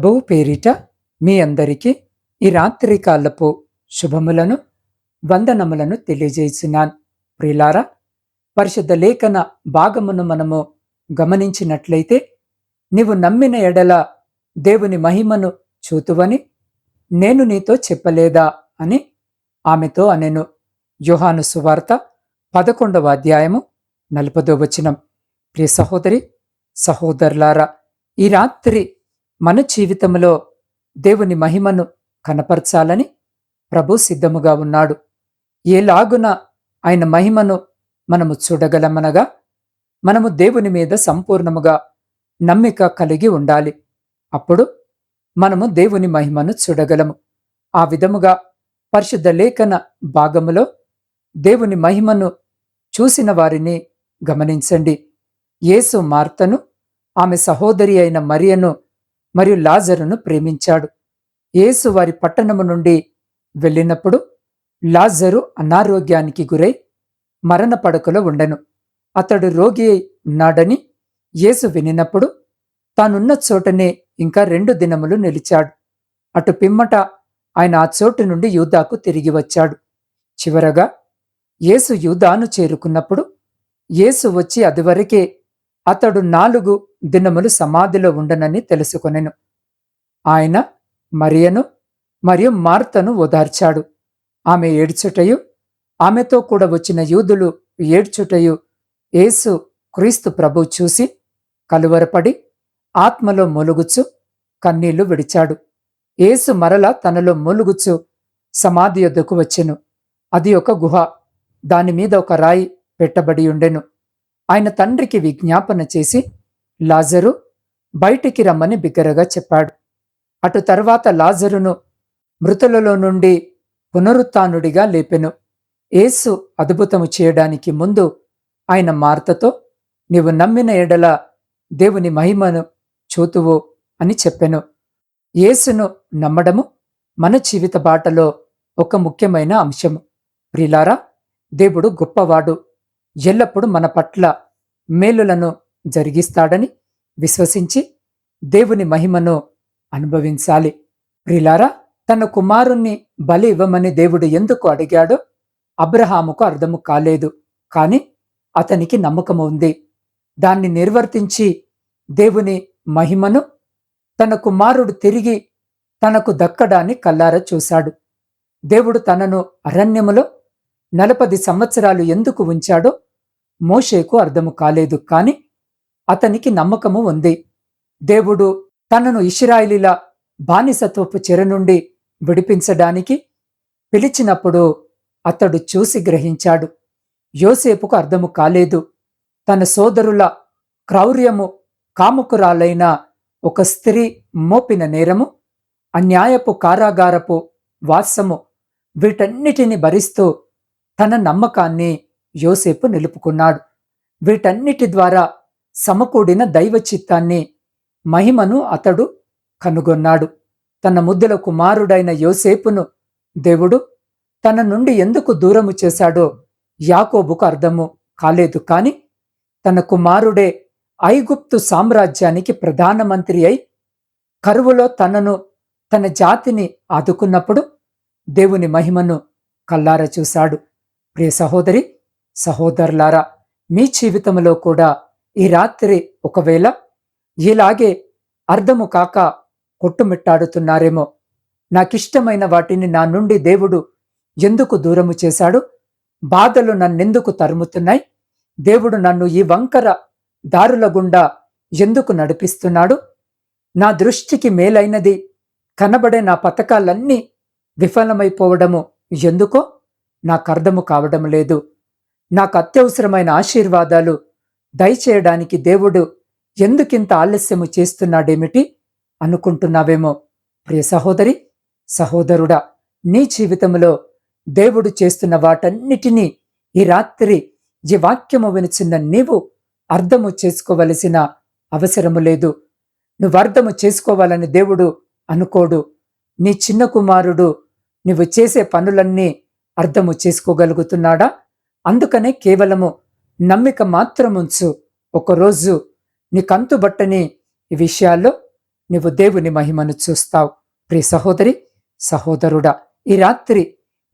ప్రభువు పేరిట మీ అందరికీ ఈ రాత్రి కాలపు శుభములను వందనములను తెలియజేసినాన్. ప్రిలారా పరిశుద్ధ లేఖన భాగమును మనము గమనించినట్లయితే నీవు నమ్మిన ఎడల దేవుని మహిమను చూతువని నేను నీతో చెప్పలేదా అని ఆమెతో అనెను. యోహాను సువార్త పదకొండవ అధ్యాయము నలపదో వచనం. ప్రియ సహోదరి సహోదరులారా ఈ రాత్రి మన జీవితంలో దేవుని మహిమను కనపరచాలని ప్రభు సిద్ధముగా ఉన్నాడు. ఏలాగున ఆయన మహిమను మనము చూడగలమనగా మనము దేవుని మీద సంపూర్ణముగా నమ్మిక కలిగి ఉండాలి. అప్పుడు మనము దేవుని మహిమను చూడగలము. ఆ విధముగా పరిశుద్ధ లేఖన భాగములో దేవుని మహిమను చూసిన వారిని గమనించండి. యేసు మార్తను ఆమె సహోదరి అయిన మరియను మరియు లాజరును ప్రేమించాడు. యేసు వారి పట్టణము నుండి వెళ్ళినప్పుడు లాజరు అనారోగ్యానికి గురై మరణ పడకలో ఉండెను. అతడు రోగి ఉన్నాడని యేసు వినినప్పుడు తానున్న చోటనే ఇంకా రెండు దినములు నిలిచాడు. అటు పిమ్మట ఆయన ఆ చోటు నుండి యూదాకు తిరిగి వచ్చాడు. చివరగా యేసు యూదాను చేరుకున్నప్పుడు యేసు వచ్చి అదివరకే అతడు నాలుగు దినములు సమాధిలో ఉండనని తెలుసుకొనెను. ఆయన మరియను మరియు మార్తను ఓదార్చాడు. ఆమె ఏడ్చుటయు ఆమెతో కూడా వచ్చిన యూదులు ఏడ్చుటయు యేసు క్రీస్తు ప్రభు చూసి కలువరపడి ఆత్మలో మొలుగుచు కన్నీళ్ళు విడిచాడు. యేసు మరల తనలో మొలుగుచు సమాధి యొద్దకు వచ్చెను. అది ఒక గుహ. దానిమీద ఒక రాయి పెట్టబడి ఉండెను. ఆయన తండ్రికి విజ్ఞాపన చేసి లాజరు బయటికి రమ్మని బిగ్గరగా చెప్పాడు. అటు తర్వాత లాజరును మృతులలో నుండి పునరుత్నుడిగా లేపెను. ఏసు అద్భుతము చేయడానికి ముందు ఆయన మార్తతో నీవు నమ్మిన ఎడల దేవుని మహిమను చూతువు అని చెప్పెను. యేసును నమ్మడము మన జీవిత బాటలో ఒక ముఖ్యమైన అంశము. ప్రిలారా దేవుడు గొప్పవాడు. ఎల్లప్పుడూ మన పట్ల మేలులను జరిగిస్తాడని విశ్వసించి దేవుని మహిమను అనుభవించాలి. ప్రిలారా తన కుమారుణ్ణి బలి ఇవ్వమని దేవుడు ఎందుకు అడిగాడో అబ్రహాముకు అర్థము కాలేదు. కాని అతనికి నమ్మకం ఉంది. దాన్ని నిర్వర్తించి దేవుని మహిమను తన కుమారుడు తిరిగి తనకు దక్కడాన్ని కల్లార చూశాడు. దేవుడు తనను అరణ్యములో నలపది సంవత్సరాలు ఎందుకు ఉంచాడో మోషేకు అర్థము కాలేదు కాని అతనికి నమ్మకము ఉంది. దేవుడు తనను ఇష్రాయిలీల బానిసత్వపు చెర నుండి విడిపించడానికి పిలిచినప్పుడు అతడు చూసి గ్రహించాడు. యోసేపుకు అర్థము కాలేదు. తన సోదరుల క్రౌర్యము కాముకురాలైన ఒక స్త్రీ మోపిన నేరము అన్యాయపు కారాగారపు వాసము వీటన్నిటిని భరిస్తూ తన నమ్మకాన్ని యోసేపు నిలుపుకున్నాడు. వీటన్నిటి ద్వారా సమకూడిన దైవ చిత్తాన్ని మహిమను అతడు కనుగొన్నాడు. తన ముద్దుల కుమారుడైన యోసేపును దేవుడు తన నుండి ఎందుకు దూరము చేశాడో యాకోబుకు అర్థము కాలేదు కాని తన కుమారుడే ఐగుప్తు సామ్రాజ్యానికి ప్రధానమంత్రి అయి కరువులో తనను తన జాతిని ఆదుకున్నప్పుడు దేవుని మహిమను కల్లార చూశాడు. ప్రియ సహోదరి సహోదరులారా మీ జీవితంలో కూడా ఈ రాత్రి ఒకవేళ ఇలాగే అర్థము కాక కొట్టుమిట్టాడుతున్నారేమో. నాకిష్టమైన వాటిని నా నుండి దేవుడు ఎందుకు దూరము చేశాడు? బాధలు నన్నెందుకు తరుముతున్నాయి? దేవుడు నన్ను ఈ వంకర దారుల గుండా ఎందుకు నడిపిస్తున్నాడు? నా దృష్టికి మేలైనది కనబడే నా పథకాలన్నీ విఫలమైపోవడము ఎందుకో నాకు అర్థము కావడం లేదు. నాకు అత్యవసరమైన ఆశీర్వాదాలు దయచేయడానికి దేవుడు ఎందుకింత ఆలస్యము చేస్తున్నాడేమిటి అనుకుంటున్నావేమో? ప్రియ సహోదరి సహోదరుడా నీ జీవితంలో దేవుడు చేస్తున్న వాటన్నిటినీ ఈ రాత్రి ఈ వాక్యము వినిచిన్న నీవు అర్థము చేసుకోవలసిన అవసరము లేదు. నువ్వు అర్థము చేసుకోవాలని దేవుడు అనుకోడు. నీ చిన్న కుమారుడు నువ్వు చేసే పనులన్నీ అర్థము చేసుకోగలుగుతున్నాడా? అందుకనే కేవలము నమ్మిక మాత్రముంచు ఒకరోజు నీ కంతుబట్టని ఈ విషయాల్లో నువ్వు దేవుని మహిమను చూస్తావు. ప్రియ సహోదరి సహోదరుడా ఈ రాత్రి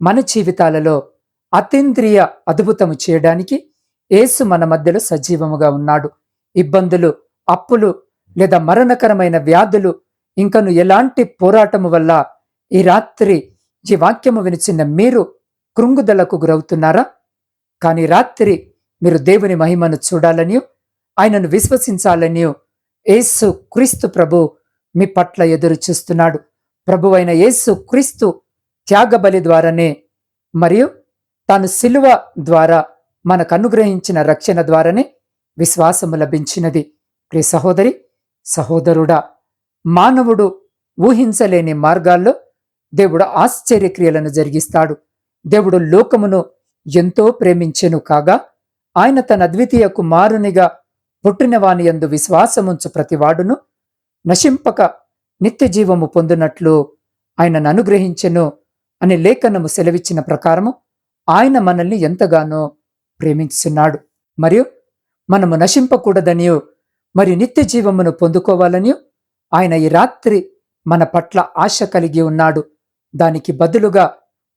మన జీవితాలలో అతీంద్రియ అద్భుతము చేయడానికి యేసు మన మధ్యలో సజీవముగా ఉన్నాడు. ఇబ్బందులు అప్పులు లేదా మరణకరమైన వ్యాధులు ఇంకను ఎలాంటి పోరాటము వల్ల ఈ రాత్రి ఈ వాక్యము వినిచిన మీరు కృంగుదలకు గురవుతున్నారా? కానీ రాత్రి మీరు దేవుని మహిమను చూడాలని ఆయనను విశ్వసించాలని యేసు క్రీస్తు ప్రభు మీ పట్ల ఎదురు చూస్తున్నాడు. ప్రభు అయిన యేసు క్రీస్తు త్యాగబలి ద్వారానే మరియు తాను శిలువ ద్వారా మనకు అనుగ్రహించిన రక్షణ ద్వారానే విశ్వాసము లభించినది. ప్రియ సహోదరి సహోదరుడా మానవుడు ఊహించలేని మార్గాల్లో దేవుడు ఆశ్చర్యక్రియలను జరిగిస్తాడు. దేవుడు లోకమును ఎంతో ప్రేమించెను కాగా ఆయన తన అద్వితీయ కుమారునిగా పుట్టినవాని యందు విశ్వాసముంచు ప్రతివాడును నశింపక నిత్య జీవము పొందినట్లు ఆయనను అనుగ్రహించెను అని లేఖనము సెలవిచ్చిన ప్రకారము ఆయన మనల్ని ఎంతగానో ప్రేమించున్నాడు మరియు మనము నశింపకూడదనియు మరి నిత్య జీవమును పొందుకోవాలని ఆయన ఈ రాత్రి మన పట్ల ఆశ కలిగి ఉన్నాడు. దానికి బదులుగా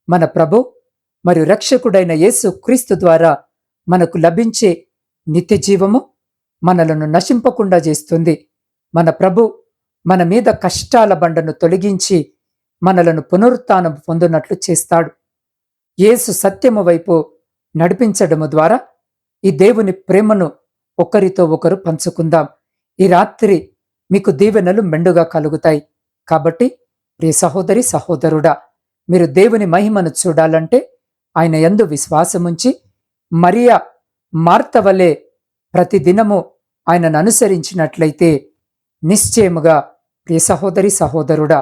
మన ప్రభు మరియు రక్షకుడైన యేసు క్రీస్తు ద్వారా మనకు లభించే నిత్య జీవము మనలను నశింపకుండా చేస్తుంది. మన ప్రభు మన మీద కష్టాల బండను తొలగించి మనలను పునరుత్నం పొందునట్లు చేస్తాడు. యేసు సత్యము వైపు నడిపించడము ద్వారా ఈ దేవుని ప్రేమను ఒకరితో ఒకరు పంచుకుందాం. ఈ రాత్రి మీకు దీవెనలు మెండుగా కలుగుతాయి. కాబట్టి ప్రియ సహోదరి సహోదరుడా మీరు దేవుని మహిమను చూడాలంటే ఆయన యందు విశ్వాసముంచి మరియా మార్త వలె ప్రతిదినము ఆయనను అనుసరించినట్లయితే నిశ్చయముగా ప్రియ సహోదరి సహోదరుడా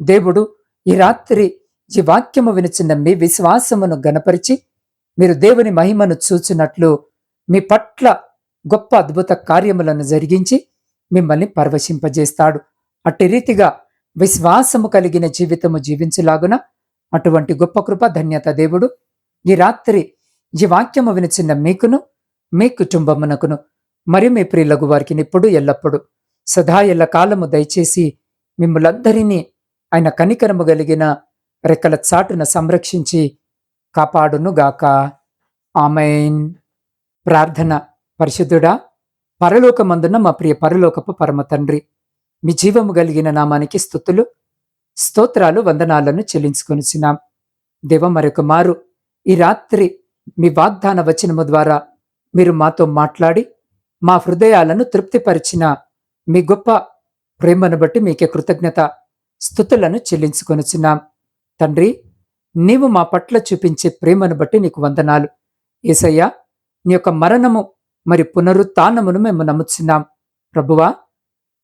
దేవుడు ఈ రాత్రి ఈ వాక్యము వినుచున్న మీ విశ్వాసమును గనపరిచి మీరు దేవుని మహిమను చూచినట్లు మీ పట్ల గొప్ప అద్భుత కార్యములను జరిగించి మిమ్మల్ని పరవశింపజేస్తాడు. అట్టి రీతిగా విశ్వాసము కలిగిన జీవితము జీవించలాగున అటువంటి గొప్ప కృప ధన్యత దేవుడు. ఈ రాత్రి ఈ వాక్యము వినిచిన మీకును మీ కుటుంబమునకును మరి మీ ప్రియులకు వారికి ఇప్పుడు ఎల్లప్పుడు సదా ఎల్ల కాలము దయచేసి మిమ్మలందరినీ ఆయన కనికరము కలిగిన రెక్కల చాటున సంరక్షించి కాపాడునుగాక. ఆమెన్. ప్రార్థన పరిశుద్ధుడా పరలోకమందున మా ప్రియ పరలోకపు పరమ తండ్రి మీ జీవము కలిగిన నామానికి స్థుతులు. స్తోత్రాలు వందనాలను చెల్లించుకొనిచున్నాం. దేవ మరొక మారు. ఈ రాత్రి మీ వాగ్దాన వచనము ద్వారా మీరు మాతో మాట్లాడి మా హృదయాలను తృప్తిపరిచిన మీ గొప్ప ప్రేమను బట్టి మీకే కృతజ్ఞత స్థుతులను చెల్లించుకొనిచున్నాం. తండ్రి నీవు మా పట్ల చూపించే ప్రేమను బట్టి నీకు వందనాలు. ఏసయ్యా నీ యొక్క మరణము మరి పునరుత్నమును మేము నమ్ముచున్నాం. ప్రభువా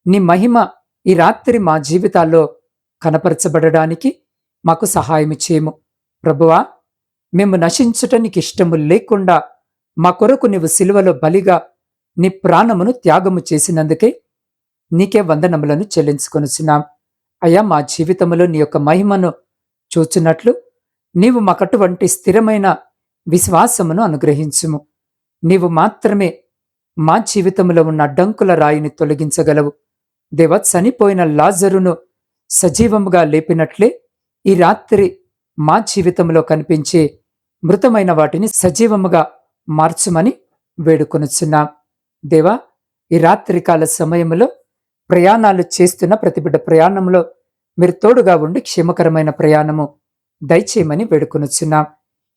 నీ మహిమ ఈ రాత్రి మా జీవితాల్లో కనపరచబడడానికి మాకు సహాయం చేయము. ప్రభువా మేము నశించటానికి ఇష్టము లేకుండా మా కొరకు నీవు సిలువలో బలిగా నీ ప్రాణమును త్యాగము చేసినందుకే నీకే వందనములను చెల్లించుకొనిచున్నాం. అయ్యా మా జీవితంలో నీ యొక్క మహిమను చూచున్నట్లు నీవు మాకటువంటి స్థిరమైన విశ్వాసమును అనుగ్రహించుము. నీవు మాత్రమే మా జీవితంలో ఉన్న అడ్డంకుల రాయిని తొలగించగలవు. దేవ చనిపోయిన లాజరును సజీవముగా లేపినట్లే ఈ రాత్రి మా జీవితంలో కనిపించే మృతమైన వాటిని సజీవముగా మార్చమని వేడుకొనుచున్నాం. దేవా ఈ రాత్రికాల సమయంలో ప్రయాణాలు చేస్తున్న ప్రతిబిడ్డ ప్రయాణంలో మీరు తోడుగా ఉండి క్షేమకరమైన ప్రయాణము దయచేయమని వేడుకొనుచున్నాం.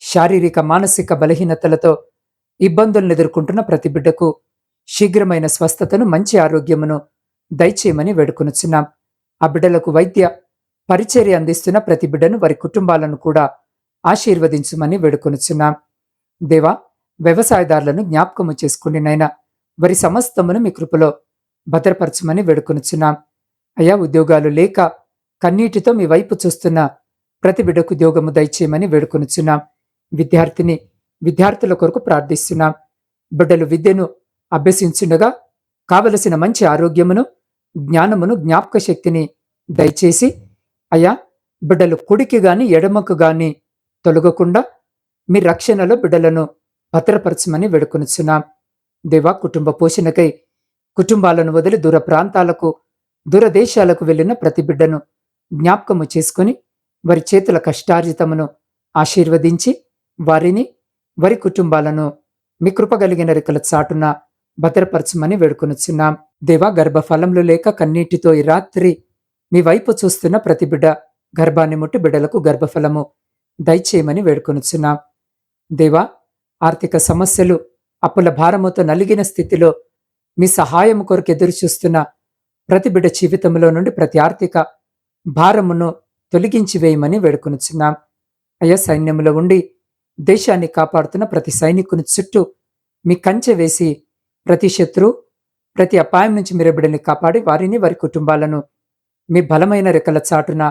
శారీరక మానసిక బలహీనతలతో ఇబ్బందులను ఎదుర్కొంటున్న ప్రతి బిడ్డకు శీఘ్రమైన స్వస్థతను మంచి ఆరోగ్యమును దయచేయమని వేడుకొనుచున్నాం. ఆ బిడ్డలకు వైద్య పరిచర్య అందిస్తున్న ప్రతి బిడ్డను వారి కుటుంబాలను కూడా ఆశీర్వదించమని వేడుకొనుచున్నాం. దేవా వ్యవసాయదారులను జ్ఞాపకము చేసుకుని నైనా వారి సమస్తమును మీ కృపలో భద్రపరచమని వేడుకొనుచున్నాం. అయా ఉద్యోగాలు లేక కన్నీటితో మీ వైపు చూస్తున్న ప్రతి బిడ్డకు ఉద్యోగము దయచేయమని వేడుకొనుచున్నాం. విద్యార్థిని విద్యార్థుల కొరకు ప్రార్థిస్తున్నాం. బిడ్డలు విద్యను అభ్యసించుండగా కావలసిన మంచి ఆరోగ్యమును జ్ఞానమును జ్ఞాపక శక్తిని దయచేసి అయ్యా బిడ్డలు కుడికి గాని ఎడమకు గాని తొలగకుండా మీ రక్షణలో బిడ్డలను భద్రపరచమని వేడుకొనిచున్నాం. దేవా కుటుంబ పోషణకై కుటుంబాలను వదిలి దూర ప్రాంతాలకు దూరదేశాలకు వెళ్ళిన ప్రతి బిడ్డను జ్ఞాపకము చేసుకుని వారి చేతుల కష్టార్జితమును ఆశీర్వదించి వారిని వారి కుటుంబాలను మీ కృపగలిగిన రెక్కల చాటున భద్రపరచమని వేడుకొనిచున్నాం. దేవా గర్భఫలములు లేక కన్నీటితో ఈ రాత్రి మీ వైపు చూస్తున్న ప్రతి బిడ్డ గర్భాన్ని ముట్టి బిడ్డలకు గర్భఫలము దయచేయమని వేడుకొనుచున్నాం. దేవా ఆర్థిక సమస్యలు అప్పుల భారముతో నలిగిన స్థితిలో మీ సహాయం కొరకు ఎదురు చూస్తున్న ప్రతి బిడ్డ జీవితంలో నుండి ప్రతి ఆర్థిక భారమును తొలగించి వేయమని వేడుకొనుచున్నాం. అయ్యా సైన్యంలో ఉండి దేశాన్ని కాపాడుతున్న ప్రతి సైనికుని చుట్టూ మీ కంచె వేసి ప్రతి శత్రు ప్రతి అపాయం నుంచి మీరు కాపాడి వారిని వారి కుటుంబాలను మీ బలమైన రెక్కల చాటున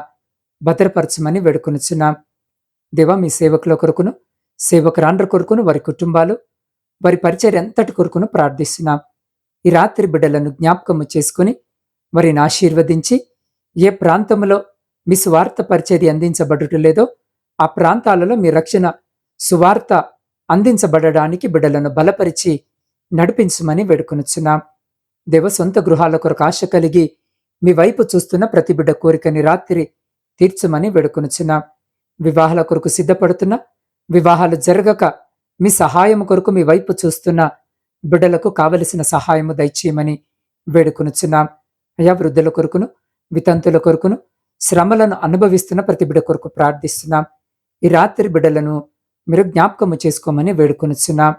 భద్రపరచమని వేడుకొనిచున్నాం. దేవా మీ సేవకుల కొరకును సేవకురాండ్ర కొరకును వారి కుటుంబాలు వారి పరిచర్య ఎంతటి కొరకును ప్రార్థిస్తున్నాం. ఈ రాత్రి బిడ్డలను జ్ఞాపకము చేసుకుని వారిని ఆశీర్వదించి ఏ ప్రాంతంలో మీ సువార్త పరిచర్య అందించబడుట లేదో ఆ ప్రాంతాలలో మీ రక్షణ సువార్త అందించబడడానికి బిడ్డలను బలపరిచి నడిపించమని వేడుకొనుచున్నాం. దేవ సొంత గృహాల కొరకు ఆశ కలిగి మీ వైపు చూస్తున్న ప్రతి బిడ్డ కోరికని రాత్రి తీర్చమని వేడుకొనుచున్నాం. వివాహాల కొరకు సిద్ధపడుతున్న. వివాహాలు జరగక మీ సహాయం కొరకు మీ వైపు చూస్తున్న బిడ్డలకు కావలసిన సహాయము దయచేయమని వేడుకొనుచున్నాం. అయా వృద్ధుల కొరకును వితంతుల కొరకును శ్రమలను అనుభవిస్తున్న ప్రతి బిడ్డ కొరకు ప్రార్థిస్తున్నాం. ఈ రాత్రి బిడ్డలను మీరు జ్ఞాపకము చేసుకోమని వేడుకొనుచున్నాం.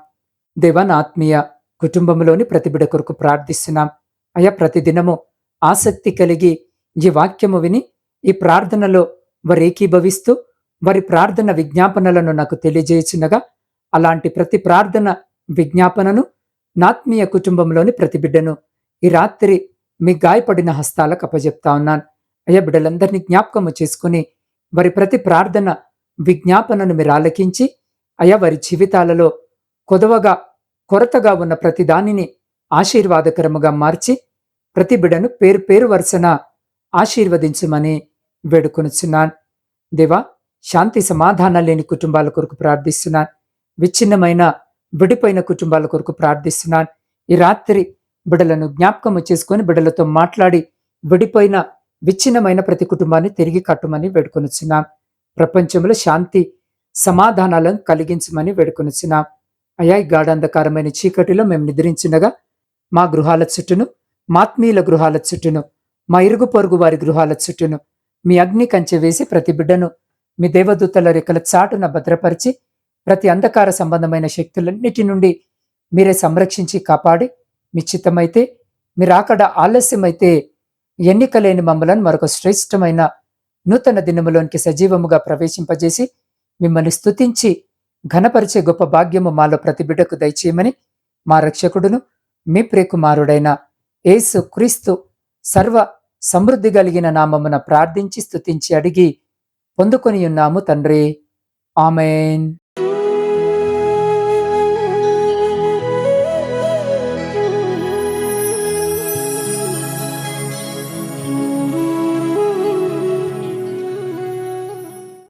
దేవన్ ఆత్మీయ కుటుంబంలోని ప్రతి బిడ కొరకు ప్రార్థిస్తున్నాం. అయా ప్రతిదినము ఆసక్తి కలిగి ఈ వాక్యము విని ఈ ప్రార్థనలో వారు ఏకీభవిస్తూ వారి ప్రార్థన విజ్ఞాపనలను నాకు తెలియజేయుచున్నగా అలాంటి ప్రతి ప్రార్థన విజ్ఞాపనను నాత్మీయ కుటుంబంలోని ప్రతి బిడ్డను ఈ రాత్రి మీ గాయపడిన హస్తాలకు అప్పజెప్తా ఉన్నాను. అయ్యా బిడ్డలందరినీ జ్ఞాపకము చేసుకుని వారి ప్రతి ప్రార్థన విజ్ఞాపనను మీరు ఆలకించి అయా వారి జీవితాలలో కొదవగా కొరతగా ఉన్న ప్రతి దానిని ఆశీర్వాదకరముగా మార్చి ప్రతి బిడను పేరు పేరు వరుసన ఆశీర్వదించమని వేడుకొనుచున్నాను. దేవా శాంతి సమాధానం లేని కుటుంబాల కొరకు ప్రార్థిస్తున్నాను. విచ్ఛిన్నమైన విడిపోయిన కుటుంబాల కొరకు ప్రార్థిస్తున్నాను. ఈ రాత్రి బిడలను జ్ఞాపకము చేసుకొని బిడలతో మాట్లాడి విడిపోయిన విచ్ఛిన్నమైన ప్రతి కుటుంబాన్ని తిరిగి కట్టుమని వేడుకొనుచున్నాం ప్రపంచంలో శాంతి సమాధానాలను కలిగించమని వేడుకొనుచున్నాం అయా ఈ గాఢాంధకారమైన చీకటిలో మేము నిద్రించినగా మా గృహాల చుట్టూను మాత్మీయుల గృహాల చుట్టూను మా ఇరుగు పొరుగు వారి గృహాల చుట్టూను మీ అగ్ని కంచె వేసి ప్రతి బిడ్డను మీ దేవదూతల రెక్కల చాటున భద్రపరిచి ప్రతి అంధకార సంబంధమైన శక్తులన్నిటి నుండి మీరే సంరక్షించి కాపాడి మీ చిత్తమైతే మీరు అక్కడ ఆలస్యమైతే ఎన్నికలేని మమ్మలను మరొక శ్రేష్టమైన నూతన దినములోనికి సజీవముగా ప్రవేశింపజేసి మిమ్మల్ని స్తుతించి ఘనపరిచే గొప్ప భాగ్యము మాలో ప్రతి బిడ్డకు దయచేయమని మా రక్షకుడును మీ ప్రియకుమారుడైన యేసు క్రీస్తు సర్వ సమృద్ధి కలిగిన నామమున ప్రార్థించి స్తుతించి అడిగి పొందుకొని ఉన్నాము తండ్రి. ఆమెన్.